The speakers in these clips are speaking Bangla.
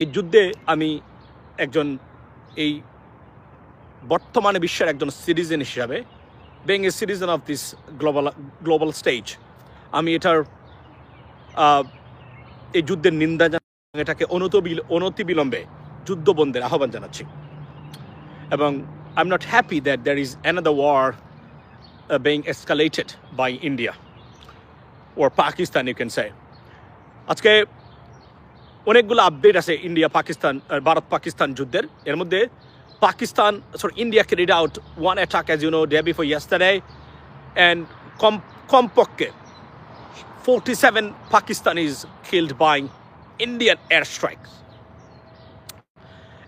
এই যুদ্ধে আমি একজন এই বর্তমানে বিশ্বের একজন সিটিজেন হিসাবে being a citizen of this global global stage আমি এটার এই যুদ্ধের নিন্দা এটাকে অনতবিল, অনতিবিলম্বে যুদ্ধবন্ধের আহ্বান জানাচ্ছি। এবং I am not happy that there is another war being escalated by India or Pakistan you can say আজকে অনেকগুলো আপডেট আছে ইন্ডিয়া পাকিস্তান ভারত পাকিস্তান যুদ্ধের। এর মধ্যে Pakistan sorry India carried out one attack as you know day before yesterday and কম কমপক্ষে forty seven Pakistan is killed by Indian air strikes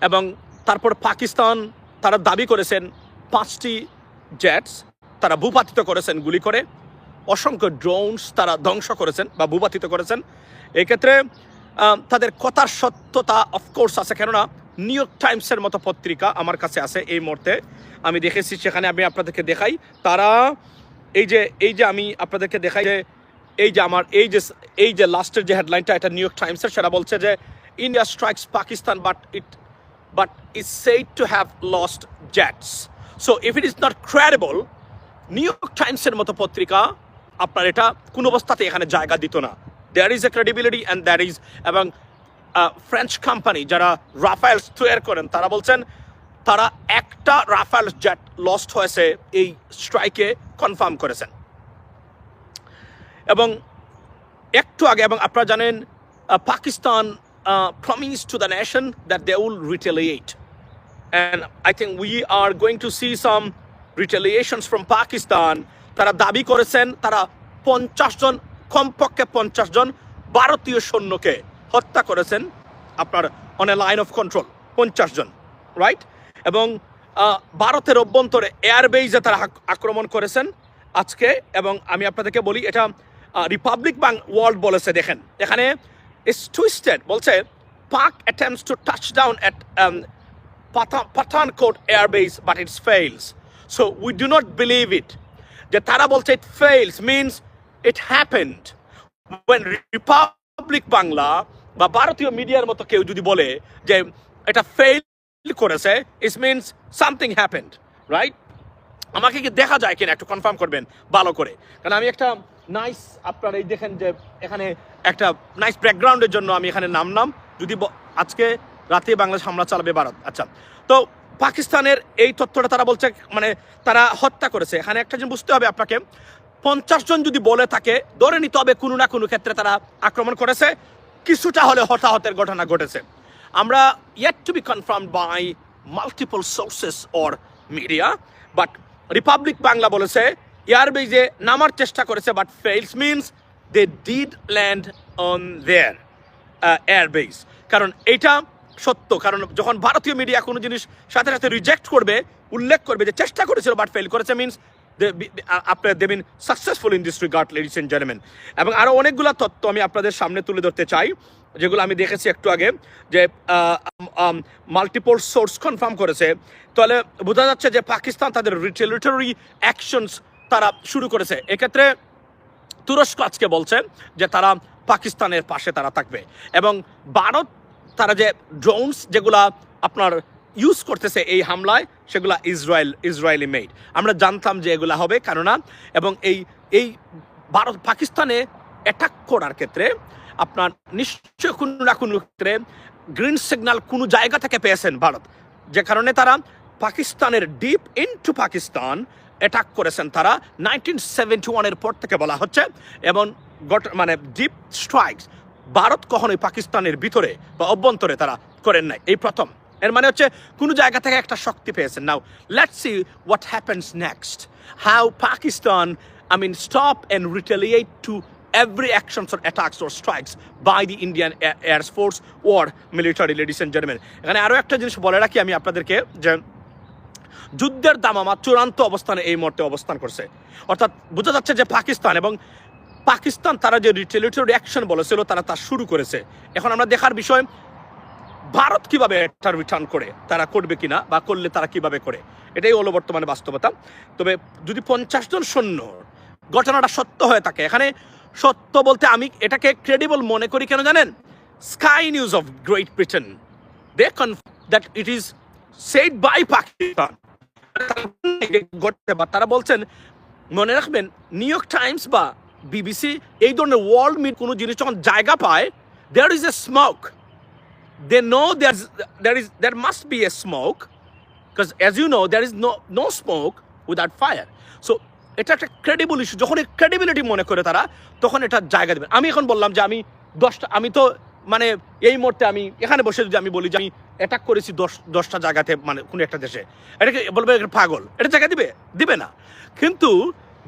এবং তারপর পাকিস্তান তারা দাবি করেছেন পাঁচটি জেটস তারা ভূপাতিত করেছেন গুলি করে। অসংখ্য ড্রোনস তারা ধ্বংস করেছেন বা ভূপাতিত করেছেন। এক্ষেত্রে তাদের কথার সত্যতা অফকোর্স আছে। কেননা নিউ ইয়র্ক টাইমসের মতো পত্রিকা আমার কাছে আছে এই মুহূর্তে। আমি দেখেছি সেখানে আমি আপনাদেরকে দেখাই। তারা এই যে এই যে আমি আপনাদেরকে দেখাই যে এই যে আমার এই যে এই যে লাস্টের যে হেডলাইনটা এটা নিউ ইয়র্ক টাইমসের সেটা বলছে যে India strikes Pakistan but it but is said to have lost jets so if it is not credible, New York টাইমসের মতো পত্রিকা আপনার এটা কোনো অবস্থাতে এখানে জায়গা দিত না। There is a credibility and there is এবং ফ্রেঞ্চ কোম্পানি যারা রাফায়েলস তৈরি করেন, তারা বলছেন, তারা একটা রাফায়েল জেট লস্ট হয়েছে, এই স্ট্রাইকে কনফার্ম করেছেন। এবং একটু আগে, এবং আপনারা জানেন Pakistan promise to the nation that they will retaliate and I think we are going to see some retaliations from Pakistan তারা দাবি করেছেন, তারা পঞ্চাশ জন কমপক্ষে পঞ্চাশ জন ভারতীয় সৈন্যকে হত্যা করেছেন আপনার on a Line of Control পঞ্চাশ জন রাইট এবং ভারতের অভ্যন্তরে এয়ারবেজে তারা আক্রমণ করেছেন আজকে এবং আমি আপনাদেরকে বলি এটা রিপাবলিক বাং ওয়ার্ল্ড বলেছে, দেখেন। এখানে ইস টুইস্টেড বলছে Pak attempts to touch down at Pathankot airbase but it's fails so we do not believe it যে তারা বলছে it fails means it happened when Republic Bangla বা ভারতীয় মিডিয়ার মতো কেউ যদি বলে যে এটা ফেল করেছে it means something happened right আমাকে কি দেখা যায় কিনা একটু কনফার্ম করবেন, ভালো করে। কারণ আমি একটা নাইস আপনার এই দেখেন যে এখানে একটা নাইস ব্যাকগ্রাউন্ডের জন্য আমি এখানে নামলাম। যদি আজকে রাতে বাংলাদেশ হামলা চালাবে ভারত আচ্ছা। তো পাকিস্তানের এই তথ্যটা তারা বলছে মানে তারা হত্যা করেছে। এখানে একটা জিনিস বুঝতে হবে আপনাকে পঞ্চাশ জন যদি বলে থাকে, ধরে নিতে হবে কোনো না কোনো ক্ষেত্রে তারা আক্রমণ করেছে। কিছুটা হলে হতাহতের ঘটনা ঘটেছে। আমরা yet to be confirm by multiple sources or media but Republic Bangla বলেছে এয়ারবেজে নামার চেষ্টা করেছে but fails means they did land on their airbase কারণ এটা সত্য। কারণ যখন ভারতীয় মিডিয়া কোনো জিনিস সাথে সাথে রিজেক্ট করবে, উল্লেখ করবে যে চেষ্টা করেছিল বাট ফেল করেছে মিনস আপনার they been successful in this regard ladies and gentleman এবং আরও অনেকগুলো তথ্য আমি আপনাদের সামনে তুলে ধরতে চাই, যেগুলো আমি দেখেছি একটু আগে, যে মাল্টিপল সোর্স কনফার্ম করেছে। তাহলে বোঝা যাচ্ছে যে পাকিস্তান তাদের রিটেলিটরি অ্যাকশনস তারা শুরু করেছে। এক্ষেত্রে তুরস্ক আজকে বলছে যে তারা পাকিস্তানের পাশে তারা থাকবে। এবং ভারত, তারা যে ড্রোনস যেগুলা আপনার ইউজ করতেছে এই হামলায়, সেগুলা ইসরায়েল, ইসরায়েলি মেড আমরা জানতাম যে এগুলা হবে, কেননা, এবং এই এই ভারত, পাকিস্তানে অ্যাটাক করার ক্ষেত্রে আপনার নিশ্চয় কোনো না কোনো ক্ষেত্রে গ্রিন সিগন্যাল কোনো জায়গা থেকে পেয়েছেন ভারত। যে কারণে তারা পাকিস্তানের ডিপ ইনটু পাকিস্তান অ্যাটাক করেছেন তারা নাইনটিন সেভেন্টি ওয়ানের পর থেকে বলা হচ্ছে, এবং গট- মানে ডিপ স্ট্রাইকস ভারত কখনোই পাকিস্তানের ভিতরে বা অভ্যন্তরে তারা করেন নাই। এই প্রথম। এর মানে হচ্ছে কোনো জায়গা থেকে একটা শক্তি পেয়েছেন। Now let's see what happens next how Pakistan I mean stop and retaliate to every actions or attacks strikes by the Indian Air, Air Force or military, ladies and gentlemen. এখানে আরও একটা জিনিস বলে রাখি আমি আপনাদেরকে যে যুদ্ধের দামামা চূড়ান্ত অবস্থানে এই মুহূর্তে অবস্থান করছে। অর্থাৎ বোঝা যাচ্ছে যে পাকিস্তান এবং পাকিস্তান তারা যে রিটেলিটরি অ্যাকশন বলেছিল তারা তা শুরু করেছে। এখন আমরা দেখার বিষয় ভারত কীভাবে একটা রিটার্ন করে? তারা করবে কিনা বা করলে তারা কীভাবে করে? এটাই হলো বর্তমানে বাস্তবতা। তবে যদি পঞ্চাশ জন সৈন্য, ঘটনাটা সত্য হয়ে থাকে, এখানে সত্য বলতে আমি এটাকে ক্রেডিবল মনে করি কেন জানেন? Sky News of Great Britain they confirm it is is by Pakistan বা তারা বলছেন, মনে রাখবেন নিউ ইয়র্ক টাইমস বা বিবিসি এই ধরনের ওয়ার্ল্ড মিড কোনো জিনিস যখন জায়গা পায় there is a smoke they know there there is, there must be a smoke because as you know, there is no no smoke without fire. So, এটা একটা ক্রেডিবল ইস্যু যখন এই ক্রেডিবিলিটি মনে করে তারা, তখন এটা জায়গা দেবেন। আমি এখন বললাম যে আমি দশটা, আমি তো মানে এই মুহূর্তে আমি এখানে বসে যদি আমি বলি যে আমি অ্যাটাক করেছি দশ, দশটা জায়গাতে মানে কোনো একটা দেশে এটাকে বলবে পাগল? এটা জায়গা দিবে? দিবে না। কিন্তু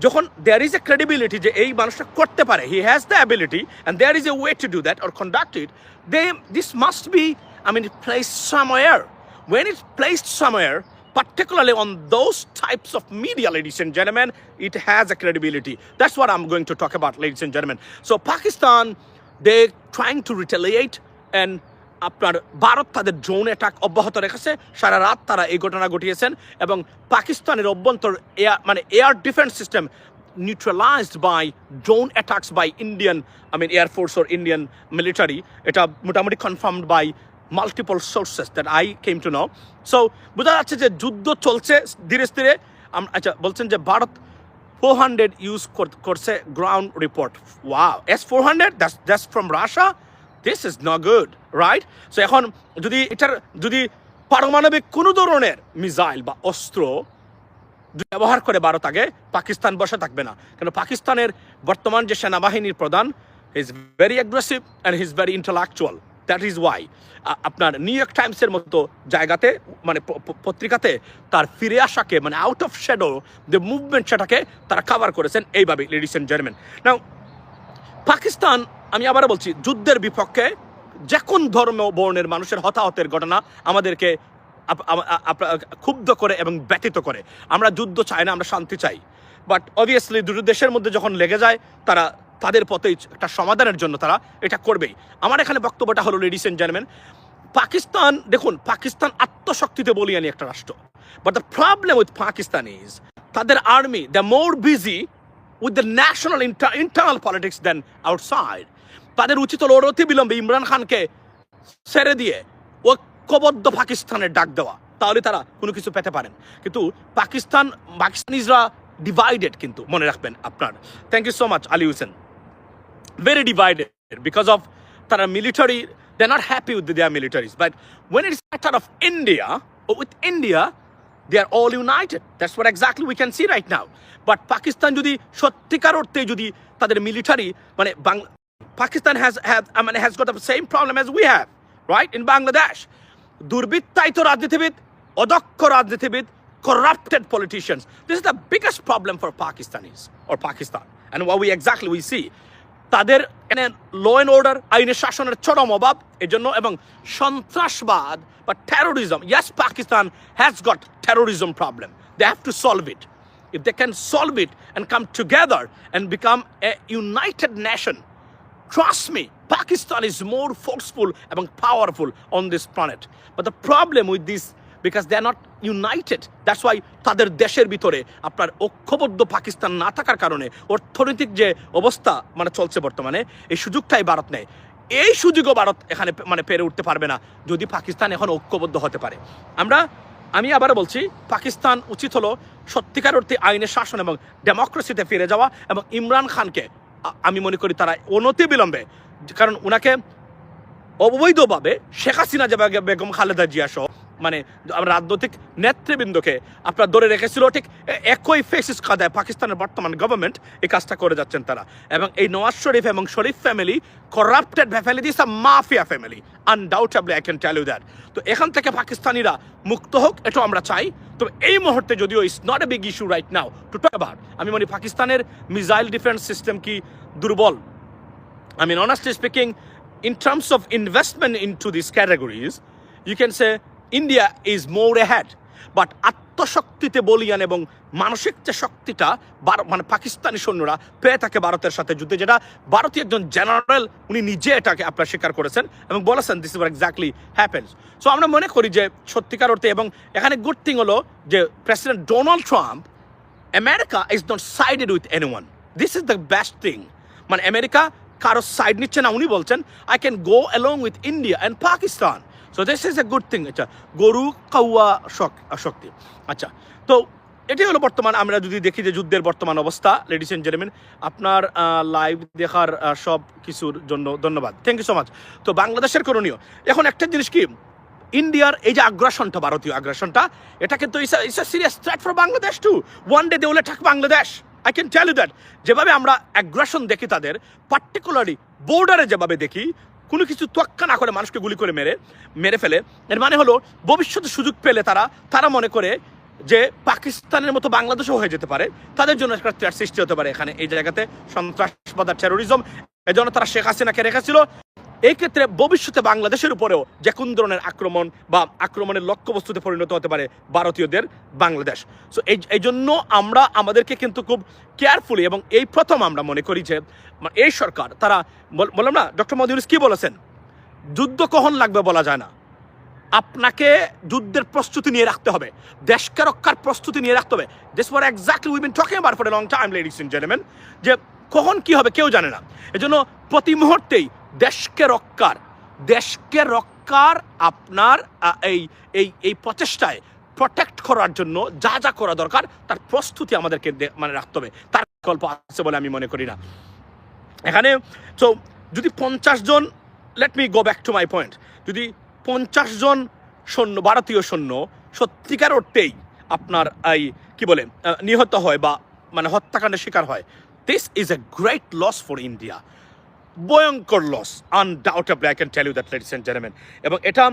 যখন দেয়ার ইজ এ ক্রেডিবিলিটি যে এই মানুষটা করতে পারে he has the ability and there is a way to do that or conduct it they this must be I mean, placed somewhere. When it's placed somewhere, particularly on those types of media, ladies and gentlemen, it has a credibility. That's what I'm going to talk about, ladies and gentlemen. So Pakistan, they trying to retaliate and আপনার ভারত তাদের ড্রোন অ্যাটাক অব্যাহত রেখেছে সারা রাত তারা এই ঘটনা ঘটিয়েছেন এবং পাকিস্তানের অভ্যন্তর এয়ার মানে air defence system neutralised by drone attacks by Indian I mean Force or Indian military. এটা মোটামুটি confirmed by multiple sources that I came to know. So, বোঝা যাচ্ছে যে যুদ্ধ চলছে ধীরে ধীরে আচ্ছা বলছেন যে ভারত ফোর হান্ড্রেড ইউজ করছে গ্রাউন্ড রিপোর্ট ওয়া S four hundred that's that's from Russia this is not good right so এখন যদি এটার, যদি পারমাণবিক কোনো ধরনের মিসাইল বা অস্ত্র ব্যবহার করে ভারত আগে, পাকিস্তান বসে থাকবে না। কেন পাকিস্তানের বর্তমান যে সেনাবাহিনীর প্রধান is very aggressive and his very intellectual that is why আপনার নিউ ইয়র্ক টাইমসের মতো জায়গাতে মানে পত্রিকাতে তার ফিরে আসাকে মানে out of shadow the movement সেটাকে তারা কাভার করেছেন। এইভাবে লেডিস অ্যান্ড নাও পাকিস্তান আমি আবারও বলছি, যুদ্ধের বিপক্ষে যে কোন ধর্ম বর্ণের মানুষের হতাহতের ঘটনা আমাদেরকে ক্ষুব্ধ করে এবং ব্যতীত করে। আমরা যুদ্ধ চাই না, আমরা শান্তি চাই। বাট অবভিয়াসলি দুটো দেশের মধ্যে যখন লেগে যায়, তারা তাদের পথেই একটা সমাধানের জন্য তারা এটা করবেই। আমার এখানে বক্তব্যটা হলো লেডিস এন্ড জেন্টলম্যান পাকিস্তান, দেখুন, পাকিস্তান আত্মশক্তিতে বলিয়ানি একটা রাষ্ট্র। But the problem with Pakistan is তাদের army the more busy with the national internal politics than outside তাদের উচিত অতি বিলম্বে ইমরান খানকে ছেড়ে দিয়ে ঐক্যবদ্ধ পাকিস্তানের ডাক দেওয়া। তাহলে তারা কোনো কিছু পেতে পারেন। কিন্তু পাকিস্তান, পাকিস্তানিজরা ডিভাইডেড কিন্তু, মনে রাখবেন আপনার। Thank you so much Ali Hussain. Very divided because of তারা military they not happy with their militaries but when it is of India O with India they are all united that's for exactly we can see right now but Pakistan যদি সত্যিকার অর্থে যদি তাদের মিলিটারি মানে বাং Pakistan has have I mean has got the same problem as we have, right? In Bangladesh. দুর্বৃত্তায়িত রাজনীতিবিদ অদক্ষ রাজনীতিবিদ corrupted politicians. This is the biggest problem for Pakistanis or Pakistan. And what we exactly we see. তাদের ল অ্যান্ড অর্ডার আইনের শাসনের চরম অভাব এজন্য এবং সন্ত্রাসবাদ বা terrorism yes Pakistan has got terrorism problem they have to solve it if they can solve it and come together and become a united nation, trust me, Pakistan is more forceful and powerful on this planet. But the problem with this, because they're not united, that's why তাদের দেশের ভিতরে আপনার ঐক্যবদ্ধ পাকিস্তান না থাকার কারণে অর্থনৈতিক যে অবস্থা মানে চলছে বর্তমানে এই সুযোগটাই ভারত নেয় এই সুযোগও ভারত এখানে মানে পেরে উঠতে পারবে না যদি পাকিস্তান এখন ঐক্যবদ্ধ হতে পারে আমরা আমি আবারও বলছি পাকিস্তান উচিত হলো সত্যিকার অর্থে আইনের শাসন এবং ডেমোক্রেসিতে ফিরে যাওয়া এবং ইমরান খানকে আমি মনে করি তারা অনতি বিলম্বে, কারণ ওনাকে অবৈধভাবে শেখ হাসিনা বেগম খালেদা জিয়া সহ মানে রাজনৈতিক নেতৃবৃন্দকে আপনার ধরে রেখেছিল ঠিক একই ফেসিস কাদায় পাকিস্তানের বর্তমান গভর্নমেন্ট এই কাজটা করে যাচ্ছেন তারা। এবং এই নওয়াজ শরীফ এবং Sharif family corrupted family this a mafia family undoubtedly I can tell you that তো এখান থেকে পাকিস্তানিরা মুক্ত হোক এটাও আমরা চাই। তবে এই মুহূর্তে যদিও it's not a big issue right now to talk about আমি মনে পাকিস্তানের মিসাইল ডিফেন্স সিস্টেম কি দুর্বল? I mean, honestly speaking, in terms of investment into these categories, you can say India is more ahead. But আত্মশক্তিতে বলিয়ান এবং মানসিক যে শক্তিটা মানে পাকিস্তানি সৈন্যরা পেয়ে থাকে ভারতের সাথে যুদ্ধে, যেটা ভারতীয় একজন জেনারেল উনি নিজে এটাকে আপনার স্বীকার করেছেন এবং বলেছেন this is exactly happens so আমরা মনে করি যে সত্যিকার অর্থে এবং এখানে গুড থিং হলো যে President Donald Trump America is not sided with anyone. This is the best thing মানে আমেরিকা কারও সাইড নিচ্ছে না, উনি বলছেন I can go along with India and Pakistan so this is a good thing আচ্ছা গরু, কাউয়া, শক- শক্তি। আচ্ছা তো এটাই হলো বর্তমান, আমরা যদি দেখি যে যুদ্ধের বর্তমান অবস্থা লেডিস এন্ড জেন্টলম্যান আপনার লাইভ দেখার সব কিছুর জন্য ধন্যবাদ। থ্যাংক ইউ সো মাচ তো বাংলাদেশের করণীয়। এখন একটা জিনিস কি? ইন্ডিয়ার এই যে আগ্রাসনটা, ভারতীয় আগ্রাসনটা এটা কিন্তু it's a serious threat for Bangladesh too one day they will attack Bangladesh I can tell you that যেভাবে আমরা অ্যাগ্রাসন দেখি তাদের পার্টিকুলারলি বর্ডারে যেভাবে দেখি কোনো কিছু তোয়াক্কা না করে মানুষকে গুলি করে মেরে মেরে ফেলে। এর মানে হলো ভবিষ্যতে সুযোগ পেলে তারা তারা মনে করে যে পাকিস্তানের মতো বাংলাদেশও হয়ে যেতে পারে। তাদের জন্য একটা threat সৃষ্টি হতে পারে এখানে, এই জায়গাতে সন্ত্রাসবাদ আর টেরোরিজম এই জন্য তারা শেখ হাসিনাকে রেখেছিল। এই ক্ষেত্রে ভবিষ্যতে বাংলাদেশের উপরেও যে কোন ধরনের আক্রমণ বা আক্রমণের লক্ষ্যবস্তুতে পরিণত হতে পারে ভারতীয়দের বাংলাদেশ। সো এই এই জন্য আমরা আমাদেরকে কিন্তু খুব কেয়ারফুলি এবং এই প্রথম আমরা মনে করি যে এই সরকার, তারা বললাম না, ডক্টর মোদী ইউনুস কি বলেছেন? যুদ্ধ কখন লাগবে বলা যায় না। আপনাকে যুদ্ধের প্রস্তুতি নিয়ে রাখতে হবে। দেশকে রক্ষার প্রস্তুতি নিয়ে রাখতে হবে। This for exactly we been talking about for long time ladies and gentleman যে কখন কি হবে কেউ জানে না। এজন্য প্রতি মুহূর্তেই দেশকে রক্ষার দেশকে রক্ষার আপনার এই এই এই প্রচেষ্টায় প্রোটেক্ট করার জন্য যা যা করা দরকার, তার প্রস্তুতি আমাদেরকে মানে রাখতে হবে। তার বিকল্প আছে বলে আমি মনে করি না। এখানে সো যদি পঞ্চাশ জন let me go back to my point যদি পঞ্চাশ জন সৈন্য, ভারতীয় সৈন্য সত্যিকার অর্থেই আপনার, এই, কি বলে নিহত হয় বা মানে হত্যাকাণ্ডের শিকার হয় this is a great loss for India ভয়ঙ্কর loss undoubtedly I can tell you that ladies and gentleman এবং এটা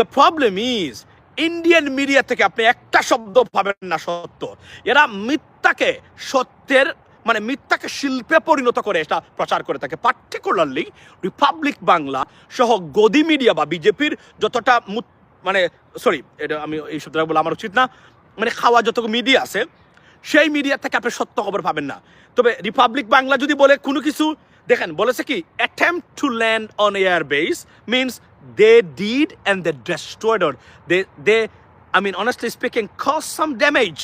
the problem is Indian media থেকে আপনি একটা শব্দ পাবেন না সত্য। এরা মিথ্যাকে সত্যের মানে মিথ্যাকে শিল্পে পরিণত করে এটা প্রচার করে থাকে। পার্টিকুলারলি রিপাবলিক বাংলা সহ গদি মিডিয়া বা বিজেপির যতটা মানে সরি এটা আমি এই শব্দটা বলে আমার উচিত না। মানে খাওয়া যত মিডিয়া আছে, সেই মিডিয়া থেকে আপনি সত্য খবর পাবেন না। তবে রিপাবলিক বাংলা যদি বলে কোনো কিছু দেখেন, বলেছে কি attempt to land on air base means they did and they destroyed or they they I mean honestly speaking cause some damage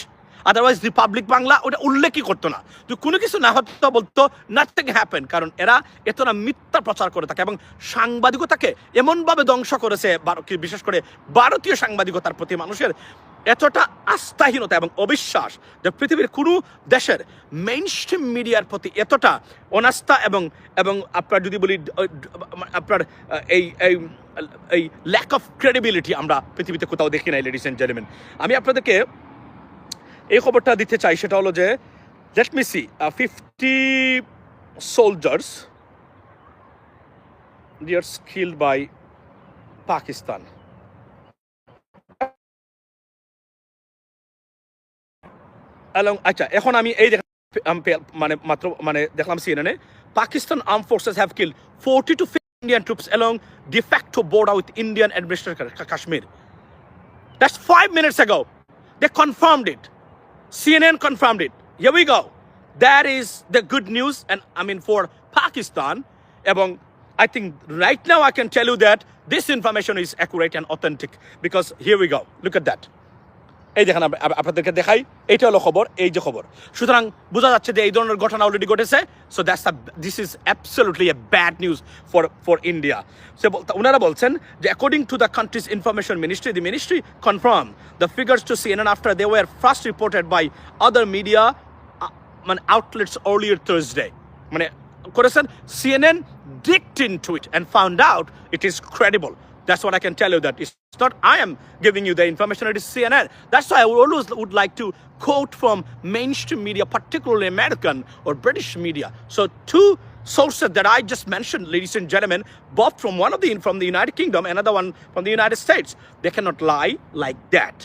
otherwise Republic Bangla ওটা উল্লেখই করতো না। তো কোনো কিছু না হতো বলতো নাথিং হ্যাপেন কারণ এরা এতটা মিথ্যা প্রচার করে থাকে এবং সাংবাদিকতাকে এমনভাবে ধ্বংস করেছে বিশেষ করে ভারতীয় সাংবাদিকতার প্রতি মানুষের এতটা আস্থাহীনতা এবং অবিশ্বাস যে পৃথিবীর কোনো দেশের মেইন স্ট্রিম মিডিয়ার প্রতি এতটা অনাস্থা এবং এবং আপনার যদি বলি আপনার এই এই এই ল্যাক অফ ক্রেডিবিলিটি আমরা পৃথিবীতে কোথাও দেখি নাই লেডিস অ্যান্ড জেন্টলম্যান আমি আপনাদেরকে এই খবরটা দিতে চাই সেটা হলো যে let me see fifty soldiers dear skilled by Pakistan এবং আচ্ছা এখন আমি এই দেখ- আম পে- মানে মাত্র মানে দেখলাম সিএনএনে Pakistan armed forces have kill forty two Indian troops along de facto border with Indian administrator Kashmir. That's five minutes ago. They confirmed it. CNN confirmed it. Here we go. That is the good news, and I mean for Pakistan. এবং I think right now I can tell you that this information is accurate and authentic because here we go. Look at that. এই দেখেন আপ- আপ- আপনাদেরকে দেখাই, এইটা হলো খবর, এই যে খবর। সুতরাং বোঝা যাচ্ছে যে এই ধরনের ঘটনা অলরেডি ঘটেছে so that's this is absolutely a bad news for for India সে ওনারা বলছেন যে according to the country's information ministry the ministry confirm the figures to CNN after they were first reported by other media মানে আউটলেটস আর্লিয়ার থার্সডে মানে করেছেন CNN digged into it and found out it is credible. That's what I can tell you that it's not I am giving you the information, it is CNN. That's why I would always would like to quote from mainstream media, particularly American or British media. So two sources that I just mentioned, ladies and gentlemen, both from one of the from the United Kingdom, another one from the United States. They cannot lie like that.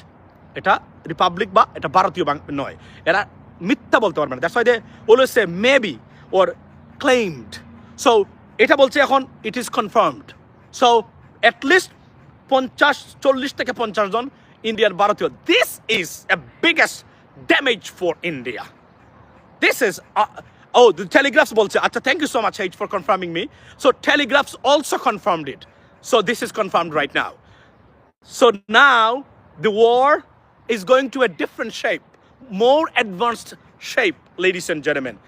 এটা রিপাবলিক বা এটা ভারতীয় বাং- নয় এরা মিথ্যা বলতে পারবে না that's why they always say maybe or claimed so এটা বলছে এখন it is confirmed so at least পঞ্চাশ চল্লিশ থেকে পঞ্চাশ জন ইন্ডিয়ান ভারতীয় this is a biggest damage for India This is, uh, oh, the Telegraphs bolche. Acha, thank you so much, H, for confirming me. So Telegraphs also confirmed it. So this is confirmed right now. So now the war is going to a different shape, more advanced shape, ladies and gentlemen.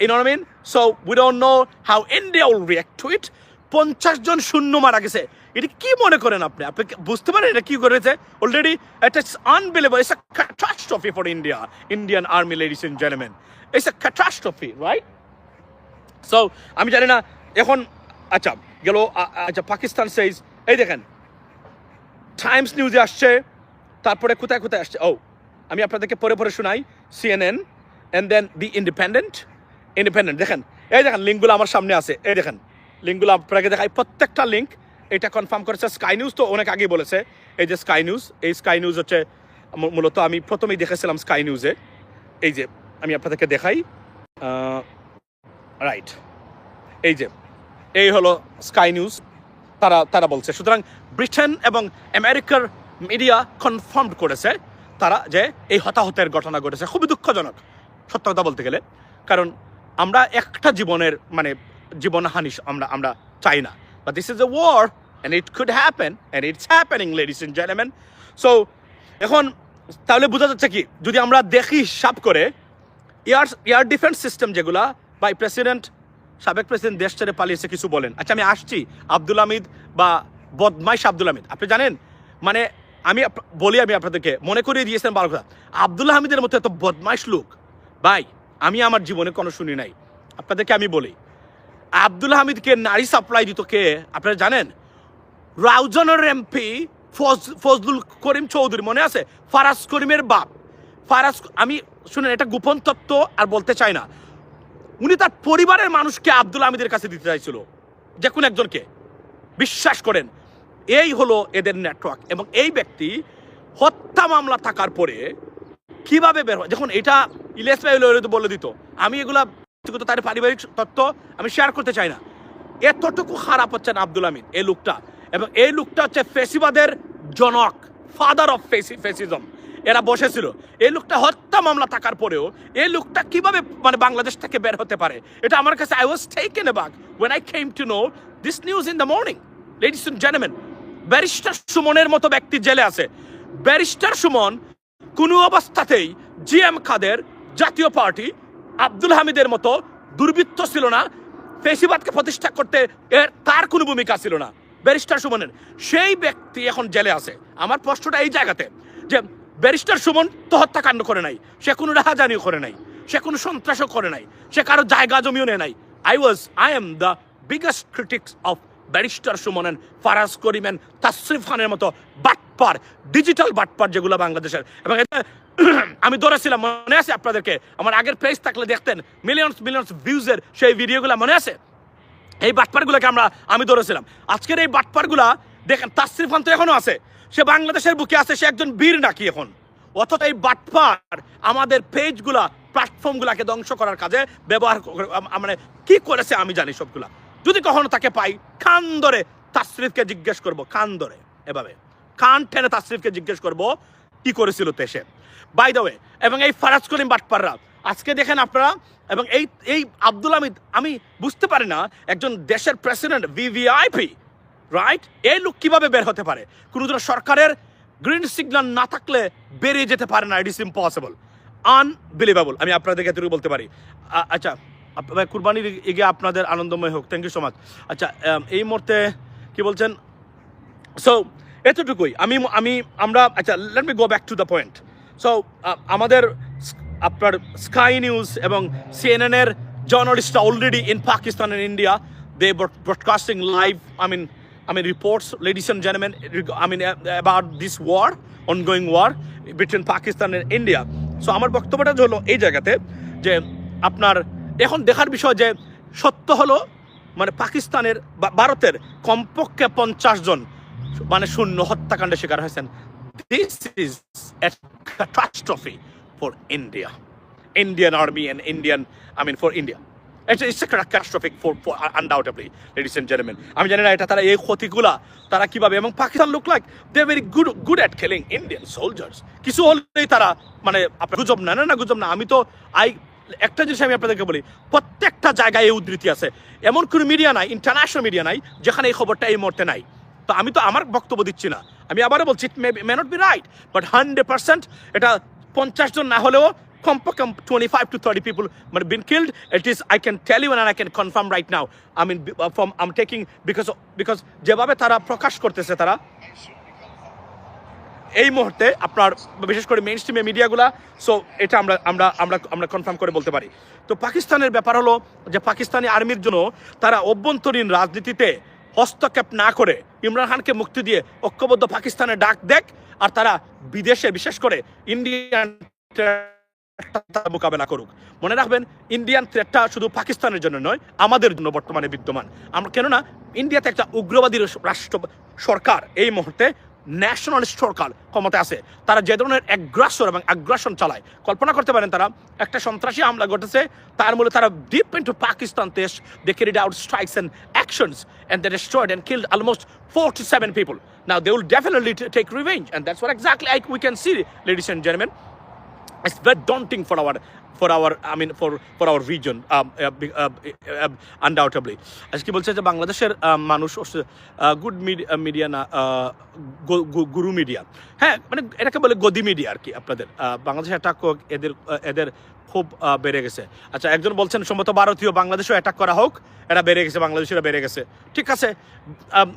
You know what I mean? So we don't know how India will react to it. পঞ্চাশ জন শূন্য মারা গেছে। এটা কি মনে করেন আপনি? আপনি বুঝতে পারেন এটা কি করেছে? অলরেডি এটা unbelievable it's a for India Indian army ladies and gentleman it's a right so আমি জানি না, এখন আচ্ছা গেল আচ্ছা পাকিস্তান সেইজ এই দেখেন টাইমস নিউজে আসছে, তারপরে কোথায় কোথায় আসছে? ও আমি আপনাদেরকে পরে পরে শোনাই CNN and then the Independent Independent দেখেন, এই দেখেন, লিঙ্কগুলো আমার সামনে আছে, এই দেখেন লিঙ্কগুলো আপনাকে দেখাই। প্রত্যেকটা লিঙ্ক এটা কনফার্ম করেছে স্কাই নিউজ তো অনেক আগেই বলেছে। এই যে স্কাই নিউজ এই স্কাই নিউজ হচ্ছে মূলত আমি প্রথমেই দেখেছিলাম স্কাই নিউজে এই যে, আমি আপনাদেরকে দেখাই। রাইট এই যে, এই হলো স্কাই নিউজ তারা তারা বলছে। সুতরাং ব্রিটেন এবং আমেরিকার মিডিয়া কনফার্ম করেছে তারা যে এই হতাহতের ঘটনা ঘটেছে। খুবই দুঃখজনক, সত্য কথা বলতে গেলে। কারণ আমরা একটা জীবনের মানে জীবনহানি আমরা আমরা চাই না। বা this is a war and it could happen and it's happening ladies and gentleman so এখন তাহলে বোঝা যাচ্ছে কি, যদি আমরা দেখি হিসাব করে এয়ার এয়ার ডিফেন্স সিস্টেম যেগুলা বাই প্রেসিডেন্ট সাবেক প্রেসিডেন্ট দেশ ছেড়ে পালিয়েছে কিছু বলেন। আচ্ছা আমি আসছি, আব্দুল হামিদ বা বদমাইশ আব্দুল হামিদ। আপনি জানেন মানে আমি বলি আমি আপনাদেরকে, মনে করিয়ে দিয়েছেন ভালো কথা। আব্দুল হামিদের মতো এত বদমাইশ লোক, ভাই, আমি আমার জীবনে কোনো শুনি নাই। আপনাদেরকে আমি বলি আব্দুল হামিদকে নারী সাপ্লাই দিত কে? আপনারা জানেন? রাউজানের এমপি ফজলুল করিম চৌধুরী, মনে আছে? ফারাজ করিমের বাপ। ফারাজ আমি শুনেন, এটা গোপন তত্ত্ব আর বলতে চাই না। উনি তার পরিবারের মানুষকে আব্দুল হামিদের কাছে দিতে চাইছিল। যে কোনো একজনকে। বিশ্বাস করেন, এই হলো এদের নেটওয়ার্ক এবং এই ব্যক্তি হত্যা মামলা থাকার পরে কীভাবে বের হয়? যখন এটা ইলিয়াস ভাই বলে দিত। আমি এগুলা ব্যক্তিগত তার পারিবারিক তথ্য আমি শেয়ার করতে চাই না। এতটুকু খারাপ হচ্ছেন আব্দুল আমিন, এই লোকটা। এবং এই লোকটা হচ্ছে ফেসিবাদের জনক ফাদার অফ ফেসি ফেসিজম এরা বসেছিল। এই লোকটা হত্যা মামলা থাকার পরেও এই লোকটা কীভাবে মানে বাংলাদেশ থেকে বের হতে পারে? এটা আমার কাছে I was taken aback when I came to know this news in the morning ladies and gentleman barrister সুমনের মতো ব্যক্তি জেলে আছে। ব্যারিস্টার সুমন কোনো অবস্থাতেই জি এম খাদের জাতীয় পার্টি আব্দুল হামিদের মতো দুর্বৃত্ত ছিল না। ফেসিবাদকে প্রতিষ্ঠা করতে এর তার কোনো ভূমিকা ছিল না। ব্যারিস্টার সুমনের, সেই ব্যক্তি এখন জেলে আছে। আমার প্রশ্নটা এই জায়গাতে যে ব্যারিস্টার সুমন তো হত্যাকাণ্ড করে নাই, সে কোনো রাহাজানিও করে নাই, সে কোনো সন্ত্রাসও করে নাই, সে কারও জায়গা জমিও নেয় নাই। I was I am the biggest critics of barrister Suman সুমনেন Faraz Karim করিমেন তাসরিফ খানের মতো বাটপার ডিজিটাল বাটপার যেগুলো বাংলাদেশের। এবং এটা আমি ধরেছিলাম, মনে আছে আপনাদেরকে? আমার আগের পেজ থাকলে দেখতেন মিলিয়নস মিলিয়নস ভিউজের সেই ভিডিওগুলো মনে আছে? এই বাটপারগুলোকে আমরা, আমি ধরেছিলাম। আজকের এই বাটপারগুলা, দেখেন, তাসরিফ খান তো এখনও আছে। সে বাংলাদেশের বুকে আছে, সে একজন বীর নাকি এখন। অথচ এই বাটপার আমাদের পেজগুলা প্ল্যাটফর্মগুলাকে ধ্বংস করার কাজে ব্যবহার মানে কি করেছে আমি জানি সবগুলা। যদি কখনো তাকে পাই কান ধরে তাসরিফকে জিজ্ঞেস করব কান ধরে, এভাবে। কান টেনে তাসরিফকে জিজ্ঞেস করব কি করেছিল দেশে বাই দ্য ওয়ে এবং এই ফারাজ করিম বাটপাররা, আজকে দেখেন আপনারা, এবং এই এই আব্দুল হামিদ, আমি বুঝতে পারি না একজন দেশের প্রেসিডেন্ট ভিভিআইপি রাইট এই লোক কীভাবে বের হতে পারে? কোনো ধরনের সরকারের গ্রিন সিগন্যাল না থাকলে বেরিয়ে যেতে পারে না ইট ইস ইম্পসিবল আনবিলিভেবল আমি আপনাদেরকে এতটুকু বলতে পারি। আচ্ছা কুরবানির এগিয়ে আপনাদের আনন্দময় হোক থ্যাংক ইউ সো মাচ আচ্ছা এই মুহূর্তে কি বলছেন? সো এতটুকুই। আমি আমি আমরা আচ্ছা let me go back to the point so আমাদের আপনার স্কাই নিউজ এবং সিএনএন এর জার্নালিস্টরা already in Pakistan and India they broadcasting live I mean I mean, reports, ladies and gentlemen, reg- I mean, uh, about this war, ongoing war between Pakistan and India. So, আমার বক্তব্যটা হলো এই জায়গাতে যে আপনার এখন দেখার বিষয় যে সত্য হলো মানে পাকিস্তানের ভারতের কমপক্ষে পঞ্চাশ জন মানে শূন্য হত্যাকাণ্ডের শিকার হয়েছেন। This is catastrophe for India Indian army and Indian I mean for India it's a catastrophic for, for undoubtedly, ladies and আমি জানি না এটা তারা এই ক্ষতিগুলা তারা কীভাবে এবং Pakistan look like they very good good at killing Indian soldiers কিছু হলেই তারা মানে আপনার গুজব না না না গুজব না। আমি তো আই একটা জিনিস আমি আপনাদেরকে বলি প্রত্যেকটা জায়গায় এই উদ্ধৃতি আছে। এমন কোনো মিডিয়া নাই ইন্টারন্যাশনাল মিডিয়া নাই যেখানে এই খবরটা এই মুহূর্তে নাই। তো আমি তো আমার বক্তব্য দিচ্ছি না। আমি আবারও বলছি it may not be right but hundred percent এটা পঞ্চাশ জন না হলেও কমপক্ষে twenty five to thirty people মানে been killed it is I can tell you and I can confirm right now I mean from um taking because because যেভাবে তারা প্রকাশ করতেছে তারা, এই মুহূর্তে আপনার বিশেষ করে মেইন স্ট্রিমে মিডিয়াগুলা সো এটা আমরা আমরা আমরা আমরা কনফার্ম করে বলতে পারি। তো পাকিস্তানের ব্যাপার হলো যে পাকিস্তানি আর্মির জন্য তারা অভ্যন্তরীণ রাজনীতিতে হস্তক্ষেপ না করে ইমরান খানকে মুক্তি দিয়ে ঐক্যবদ্ধ পাকিস্তানের ডাক দেখ আর তারা বিদেশে, বিশেষ করে ইন্ডিয়ান মোকাবেলা করুক। মনে রাখবেন ইন্ডিয়ান থ্রেটটা শুধু পাকিস্তানের জন্য নয়, আমাদের জন্য বর্তমানে বিদ্যমান। আমরা, কেননা ইন্ডিয়াতে একটা উগ্রবাদী রাষ্ট্র সরকার এই মুহূর্তে ন্যাশনালিস্ট সরকার ক্ষমতা আছে। তারা যে ধরনের অ্যাগ্রাসর এবং আগ্রাসন চালায়, কল্পনা করতে পারেন তারা, একটা সন্ত্রাসী হামলা ঘটেছে, তার মূলে তারা ডিপ ইন্টু পাকিস্তান দেশ they carried out strikes and actions and they destroyed and killed almost 47 people. Now they will definitely take revenge, and that's what exactly I, we can see, ladies and gentlemen. It's very daunting for our for our I mean for for our region um, uh, be- uh, uh, undoubtedly. আজকে বলছে যে বাংলাদেশের আহ, মানুষ গুড মিডিয়া না আহ, গু- গু- গুরু মিডিয়া হ্যাঁ মানে এটাকে বলে গদি মিডিয়া আর কি আপনাদের। বাংলাদেশে অ্যাটাক এদের এদের খুব বেড়ে গেছে। আচ্ছা একজন বলছেন সম্ভবত ভারতীয় বাংলাদেশেও অ্যাটাক করা হোক এটা বেড়ে গেছে বাংলাদেশেরা বেড়ে গেছে। ঠিক আছে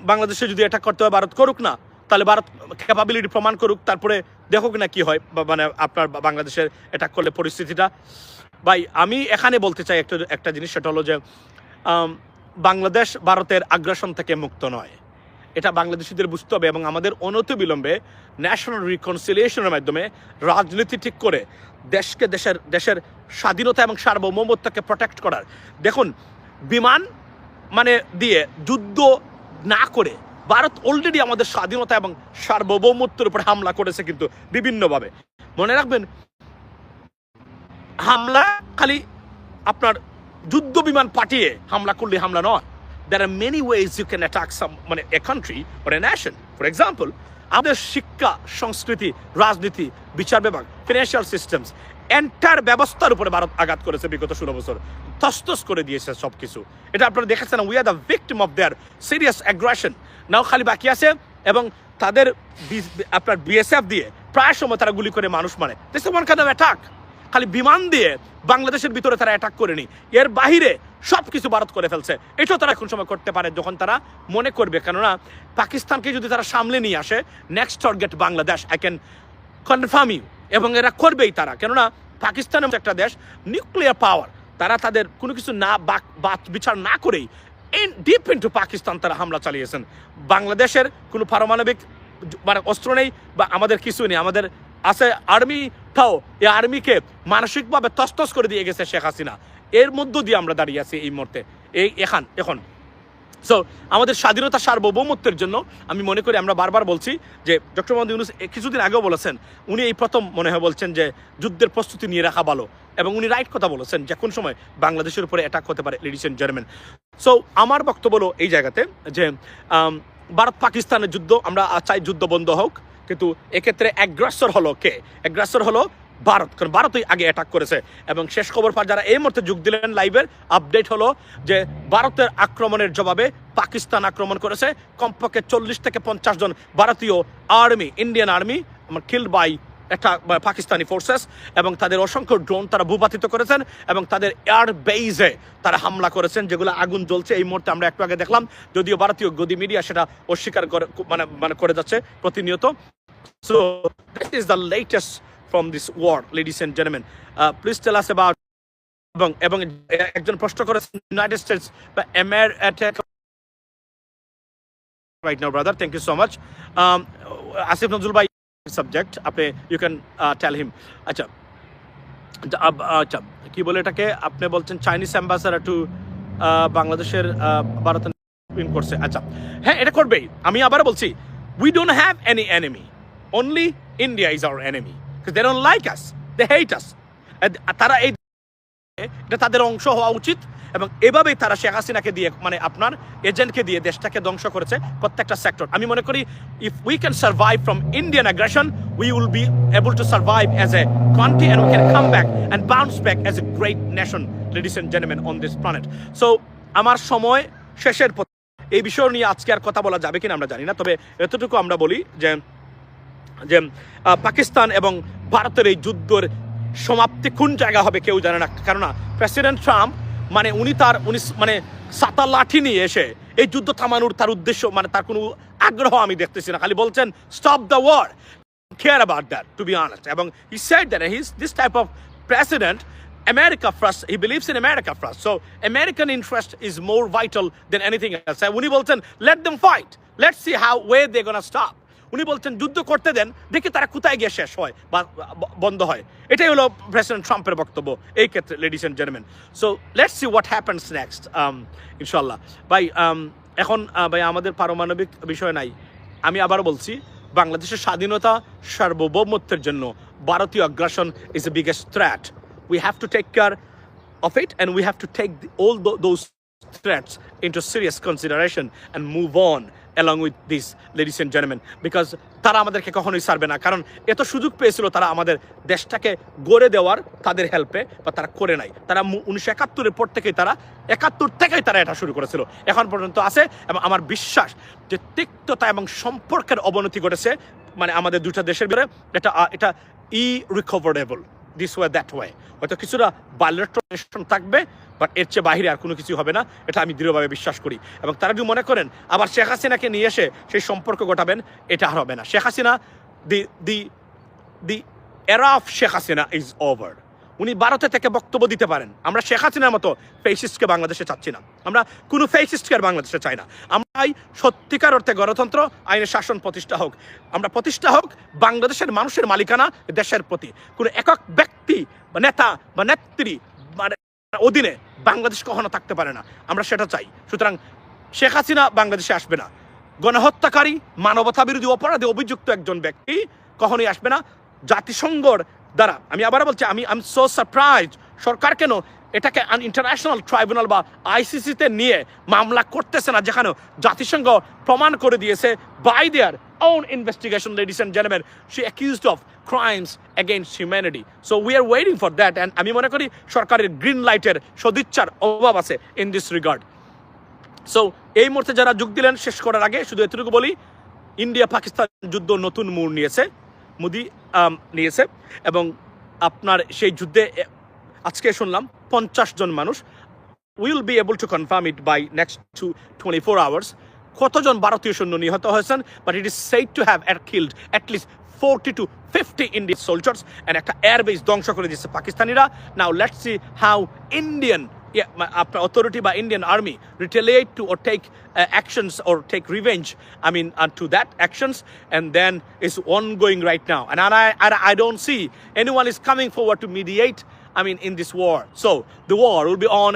বাংলাদেশে যদি অ্যাটাক করতে হয় ভারত করুক না। তাহলে ভারত ক্যাপাবিলিটি প্রমাণ করুক, তারপরে দেখুক না কি হয় মানে আপনার বাংলাদেশের অ্যাটাক করলে পরিস্থিতিটা। ভাই, আমি এখানে বলতে চাই একটা একটা জিনিস, সেটা হলো যে বাংলাদেশ ভারতের আগ্রাসন থেকে মুক্ত নয়। এটা বাংলাদেশিদের বুঝতে হবে এবং আমাদের অনতি বিলম্বে ন্যাশনাল রিকনসিলিয়েশনের মাধ্যমে রাজনীতি ঠিক করে দেশকে দেশের দেশের স্বাধীনতা এবং সার্বভৌমত্বকে প্রোটেক্ট করার। দেখুন, বিমান মানে দিয়ে যুদ্ধ না করে ভারত অলরেডি আমাদের স্বাধীনতা এবং সার্বভৌমত্বের উপর হামলা করেছে কিন্তু বিভিন্নভাবে। মনে রাখবেন, হামলা খালি আপনার যুদ্ধ বিমান পাঠিয়ে হামলা করলে হামলা নয়। There are many ways you can attack some মানে a country or a nation for example আমাদের শিক্ষা, সংস্কৃতি, রাজনীতি, বিচার বিভাগ ফিনান্সিয়াল সিস্টেমস এন্টার ব্যবস্থার উপরে ভারত আঘাত করেছে বিগত ষোলো বছর। তস্তস করে দিয়েছে সব কিছু এটা আপনারা দেখেছেন we are the victim of their serious aggression now খালি বাকি আছে এবং তাদের আপনার বিএসএফ দিয়ে প্রায় সময় তারা গুলি করে মানুষ মারে। অ্যাটাক খালি বিমান দিয়ে বাংলাদেশের ভিতরে তারা অ্যাটাক করেনি এর বাহিরে সব কিছু ভারত করে ফেলছে। এটাও তারা এখন সময় করতে পারে যখন তারা মনে করবে। কেননা পাকিস্তানকে যদি তারা সামলে নিয়ে আসে next target Bangladesh I can confirm you এবং এরা করবেই তারা। কেননা পাকিস্তান একটা দেশ নিউক্লিয়ার পাওয়ার তারা তাদের কোনো কিছু না বাক- বিচার না করেই ডিপ ইন্টু পাকিস্তান তারা হামলা চালিয়েছেন। বাংলাদেশের কোনো পারমাণবিক মানে অস্ত্র নেই বা আমাদের কিছু নেই। আমাদের আছে আর্মিটাও এই আর্মিকে মানসিকভাবে তস্তস করে দিয়ে গেছে শেখ হাসিনা। এর মধ্য দিয়ে আমরা দাঁড়িয়ে আছি এই মুহূর্তে। এই এখান, এখন। সো আমাদের স্বাধীনতা সার্বভৌমত্বের জন্য আমি মনে করি আমরা বারবার বলছি যে ডক্টর মোহাম্মদ ইউনুস কিছুদিন আগেও বলেছেন, উনি এই প্রথম মনে হয় বলছেন যে যুদ্ধের প্রস্তুতি নিয়ে রাখা ভালো। এবং উনি রাইট কথা বলেছেন যে কোন সময় বাংলাদেশের উপরে অ্যাটাক হতে পারে লেডিস এন্ড জার্মান সো আমার বক্তব্য হলো এই জায়গাতে যে ভারত পাকিস্তানের যুদ্ধ, আমরা চাই যুদ্ধ বন্ধ হোক, কিন্তু এক্ষেত্রে অ্যাগ্রাসর হলো কে? অ্যাগ্রাসর হলো ভারত, কারণ ভারতই আগে অ্যাটাক করেছে। এবং শেষ খবর পার যারা এই মুহূর্তে যোগ দিলেন লাইভের আপডেট হলো যে ভারতের আক্রমণের জবাবে পাকিস্তান আক্রমণ করেছে। কমপক্ষে চল্লিশ থেকে পঞ্চাশ জন ভারতীয় army Indian army killed by একটা পাকিস্তানি ফোর্সেস এবং তাদের অসংখ্য ড্রোন তারা ভূপাতিত করেছেন এবং তাদের এয়ার বেইজে তারা হামলা করেছেন যেগুলো আগুন জ্বলছে। এই মুহূর্তে আমরা একটু আগে দেখলাম যদিও ভারতীয় গদি মিডিয়া সেটা অস্বীকার করে মানে মানে করে যাচ্ছে প্রতিনিয়ত। So that is the latest from this war, ladies and gentlemen. Please tell us about এবং এবং একজন প্রশ্ন করেছেন ইউনাইটেড স্টেটস বা MR attack right now brother thank you so much Asif Nazrul ভাই সাবজেক্ট আপনি ইউ ক্যান টেল হিম আচ্ছা আচ্ছা, কি বলে এটাকে? আপনি বলছেন চাইনিজ অ্যাম্বাসাডার টু বাংলাদেশের ভারত করছে। আচ্ছা হ্যাঁ এটা করবেই। আমি আবার বলছি we don't have any enemy only India is our enemy they don't like us they hate us তারা এই এটা তাদের অংশ হওয়া উচিত এবং এভাবেই তারা শেখ হাসিনাকে দিয়ে মানে আপনার এজেন্টকে দিয়ে দেশটাকে ধ্বংস করেছে প্রত্যেকটা সেক্টর আমি মনে করি if we can survive from Indian aggression we will be able to survive as a country and we can come back and bounce back as a great nation ladies and gentleman on this planet so আমার সময় শেষের পথে। এই বিষয় নিয়ে আজকে আর কথা বলা যাবে কিনা আমরা জানি না, তবে এতটুকু আমরা বলি যে যে পাকিস্তান এবং ভারতের এই যুদ্ধের সমাপ্তি কোন জায়গা হবে, কেউ জানে না। কেননা প্রেসিডেন্ট ট্রাম্প মানে উনি তার, উনি মানে সাতা লাঠি নিয়ে এসে এই যুদ্ধ থামানোর তার উদ্দেশ্য মানে তার কোনো আগ্রহ আমি দেখতেছি না। খালি বলছেন stop the war care about that to be honest এবং aside that his this type of president America first he believes in America first so American interest is more vital than anything else উনি বলছেন let them fight let see how way they gonna stop উনি বলছেন যুদ্ধ করতে দেন দেখি তারা কোথায় গিয়ে শেষ হয় বা বন্ধ হয়। এটাই হলো প্রেসিডেন্ট ট্রাম্পের বক্তব্য এই ক্ষেত্রে ladies and gentleman so let's see what happens next ইনশাল্লাহ ভাই um, এখন ভাই আমাদের পারমাণবিক বিষয় নাই। আমি আবার বলছি বাংলাদেশের স্বাধীনতা সার্বভৌমত্বের জন্য ভারতীয় আগ্রাসন is a biggest threat we have to take care of it and to take the, all tho- those threats into serious consideration and move on. Along with this ladies and gentlemen because তারা আমাদেরকে কখনোই ছাড়বে না। কারণ এত সুযোগ পেয়েছিল তারা আমাদের দেশটাকে গড়ে দেওয়ার তাদের হেল্পে বা তারা করে নাই। তারা উনিশশো একাত্তরের পর থেকেই তারা, একাত্তর থেকেই তারা এটা শুরু করেছিল। এখন পর্যন্ত আছে, এবং আমার বিশ্বাস যে তিক্ততা এবং সম্পর্কের অবনতি ঘটেছে মানে আমাদের দুটা দেশের ভিতরে, এটা এটা ই recoverable this way that way হয়তো কিছুটা বাল্যট্রেশন থাকবে বাট এর চেয়ে বাহিরে আর কোনো কিছু হবে না, এটা আমি দৃঢ়ভাবে বিশ্বাস করি। এবং তারা যদি মনে করেন, আবার শেখ হাসিনাকে নিয়ে এসে সেই সম্পর্ক ঘটাবেন এটা আর হবে না। Sheikh Hasina the the the era of Sheikh Hasina is over উনি ভারতে থেকে বক্তব্য দিতে পারেন। আমরা শেখ হাসিনার মতো ফেসিস্টকে বাংলাদেশে চাচ্ছি না। আমরা কোনো ফেসিস্টকে আর বাংলাদেশে চাই না। আমরা চাই সত্যিকার অর্থে গণতন্ত্র, আইনের শাসন প্রতিষ্ঠা হোক। আমরা প্রতিষ্ঠা হোক বাংলাদেশের মানুষের মালিকানা দেশের প্রতি। কোনো একক ব্যক্তি বা নেতা বা নেত্রী মানে অধীনে বাংলাদেশ কখনো থাকতে পারে না। আমরা সেটা চাই। সুতরাং শেখ হাসিনা বাংলাদেশে আসবে না। গণহত্যাকারী মানবতা বিরোধী অপরাধে অভিযুক্ত একজন ব্যক্তি কখনোই আসবে না। জাতিসংঘর দ্বারা আমি আবার বলছি আমি আম সো সারপ্রাইজ সরকার কেন এটাকে আন ইন্টারন্যাশনাল ট্রাইব্যুনাল বা আইসিসিতে নিয়ে মামলা করতেছে না যেখানে জাতিসংঘ প্রমাণ করে দিয়েছে by their own investigation, ladies and gentlemen. She accused of crimes against humanity. So we are waiting for that. And আমি মনে করি সরকারের গ্রিন লাইটের সদিচ্ছার অভাব আছে ইন দিস রিগার্ড সো এই মুহূর্তে যারা যোগ দিলেন শেষ করার আগে শুধু এতটুকু বলি ইন্ডিয়া পাকিস্তান যুদ্ধ নতুন মোড় নিয়েছে মোদি নিয়েছে এবং আপনার সেই যুদ্ধে আজকে শুনলাম পঞ্চাশ জন মানুষ will be able to confirm it by next to twenty four hours কতজন ভারতীয় সৈন্য নিহত হয়েছেন? But it is said to have at killed at least forty to fifty Indian soldiers and একটা এয়ারবেস ধ্বংস করে দিচ্ছে পাকিস্তানিরা। Now let's see how Indian Uh, authority by Indian army retaliate to or take uh, actions or take revenge, I mean, uh, to that actions. And then it's ongoing right now. And I, I, I don't see anyone is coming forward to mediate, I mean, in this war. So the war will be on.